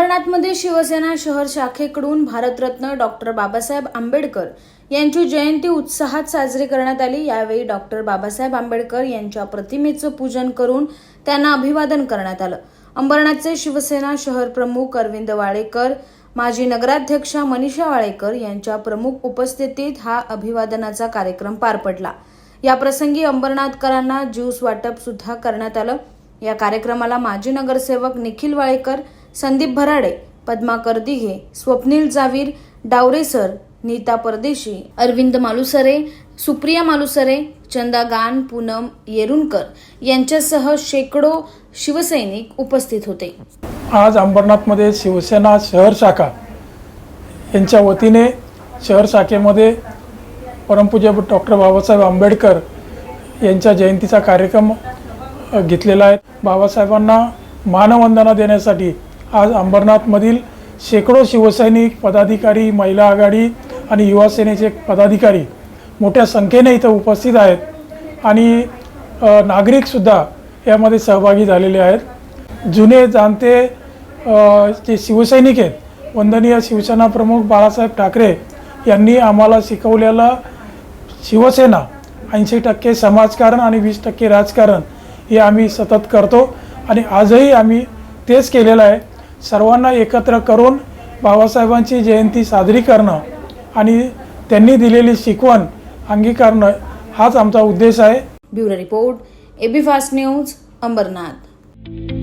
अंबरनाथमध्ये शिवसेना शहर शाखेकडून भारतरत्न डॉक्टर बाबासाहेब आंबेडकर यांची जयंती उत्साहात साजरी करण्यात आली. यावेळी डॉक्टर बाबासाहेब आंबेडकर यांच्या प्रतिमेचं पूजन करून त्यांना अभिवादन करण्यात आलं. अंबरनाथचे शिवसेना शहर प्रमुख अरविंद वाळेकर माजी नगराध्यक्षा मनीषा वाळेकर यांच्या प्रमुख उपस्थितीत हा अभिवादनाचा कार्यक्रम पार पडला. या प्रसंगी अंबरनाथकरांना ज्यूस वाटप सुद्धा करण्यात आलं. या कार्यक्रमाला माजी नगरसेवक निखिल वाळेकर संदीप भराडे पद्माकर दिघे स्वप्नील जावीर डावरेसर नीता परदेशी अरविंद मालुसरे सुप्रिया मालुसरे चंदा गान पूनम येरुणकर यांच्यासह शेकडो शिवसैनिक उपस्थित होते. आज अंबरनाथमध्ये शिवसेना शहर शाखा यांच्या वतीने शहर शाखेमध्ये परमपूज्य डॉक्टर बाबासाहेब आंबेडकर यांच्या जयंतीचा कार्यक्रम घेतलेला आहे. बाबासाहेबांना मानवंदना देण्यासाठी आज अंबरनाथमधील शेकडो शिवसैनिक पदाधिकारी महिला आघाडी आणि युवासेनेचे पदाधिकारी मोठ्या संख्येने इथं उपस्थित आहेत आणि नागरिकसुद्धा यामध्ये सहभागी झालेले आहेत. जुने जाणते जे शिवसैनिक आहेत वंदनीय शिवसेना प्रमुख बाळासाहेब ठाकरे यांनी आम्हाला शिकवलेलं शिवसेना ऐंशी टक्के समाजकारण आणि वीस टक्के राजकारण हे आम्ही सतत करतो आणि आजही आम्ही तेच केलेलं आहे. सर्वांना एकत्र करून बाबासाहेबांची जयंती साजरी करणं आणि त्यांनी दिलेली शिकवण अंगीकारणं हाच आमचा उद्देश आहे. Bureau report A B fast news Ambernath.